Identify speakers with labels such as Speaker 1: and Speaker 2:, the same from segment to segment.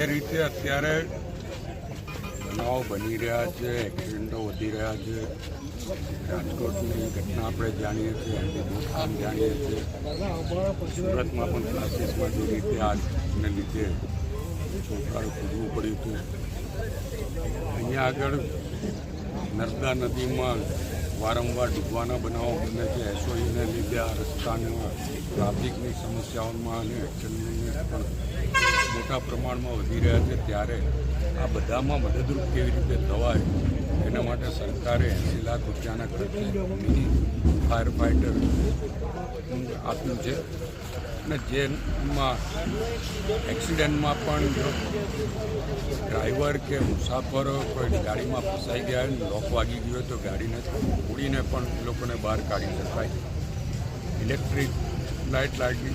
Speaker 1: જે રીતે અત્યારે બનાવો બની રહ્યા છે એક્સિડન્ટો વધી રહ્યા છે. રાજકોટની ઘટના આપણે જાણીએ છીએ, એમની દુકાન જાણીએ છીએ. સુરતમાં પણ ક્લાસીસમાં જે રીતે આગને લીધે છોકરાઓ કૂદવું પડ્યું હતું. અહીંયા આગળ નર્મદા નદીમાં વારંવાર ડૂબવાના બનાવો બને છે. એસઓઈને લીધે આ રસ્તાના ટ્રાફિકની સમસ્યાઓમાં અને એક્સિડન્ટને પણ મોટા પ્રમાણમાં વધી રહ્યા છે ત્યારે આ બધામાં મદદરૂપ કેવી રીતે થવાય એના માટે સરકારે એંસી લાખ રૂપિયાના ખર્ચે મિની ફાયર ફાઇટર આપ્યું છે. અને જેમાં એક્સિડન્ટમાં પણ ડ્રાઈવર કે મુસાફરો કોઈ ગાડીમાં ફસાઈ ગયા લોક વાગી ગયો તો ગાડીને ઉડીને પણ એ લોકોને બહાર કાઢી શકાય. ઇલેક્ટ્રિક લાઇટ લાગી,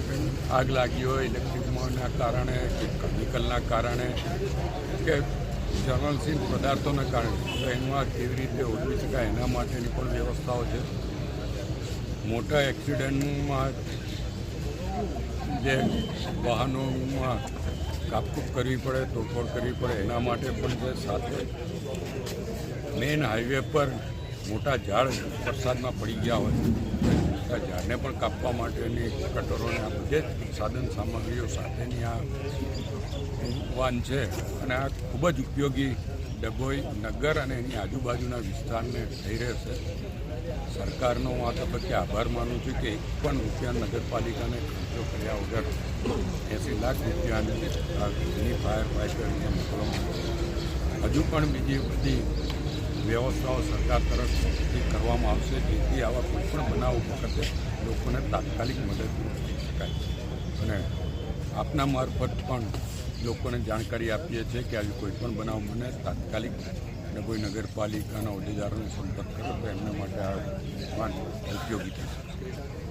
Speaker 1: આગ લાગી હોય ઇલેક્ટ્રિકના કારણે કે કેમિકલના કારણે કે જર્નલશીલ પદાર્થોના કારણે. તો કેવી રીતે ઓળખી શકાય એના માટેની પણ વ્યવસ્થાઓ છે. મોટા એક્સિડન્ટમાં જે વાહનોમાં કાપકૂપ કરવી પડે, તોડફોડ કરવી પડે, એના માટે પણ છે સાથે મેઇન હાઈવે પર મોટા ઝાડ વરસાદમાં પડી ગયા હોય. તો મોટા ઝાડને પણ કાપવા માટેની કટરોને આ બધે સાધન સામગ્રીઓ સાથેની આ વાન છે. અને આ ખૂબ જ ઉપયોગી ડભોઈ નગર અને એની આજુબાજુના વિસ્તારને થઈ રહેશે સરકારનો હું આ તબક્કે આભાર માનું છું કે એક પણ રૂપિયા નગરપાલિકાને ખર્ચો કર્યા વગર એંસી લાખ રૂપિયાને ફાયર ફાઇટરને મોકલવામાં હજુ પણ બીજી બધી વ્યવસ્થાઓ સરકાર તરફથી કરવામાં આવશે, જેથી આવા કોઈ પણ બનાવ વખતે લોકોને તાત્કાલિક મદદ પૂરી શકાય. અને આપના મારફત પણ લોકોને જાણકારી આપીએ છીએ કે આવી કોઈપણ બનાવ મને તાત્કાલિક ડભોઈ નગરપાલિકાના હોદ્દેદારોને સંપર્ક કરો તો એમના માટે આ ઉપયોગી થશે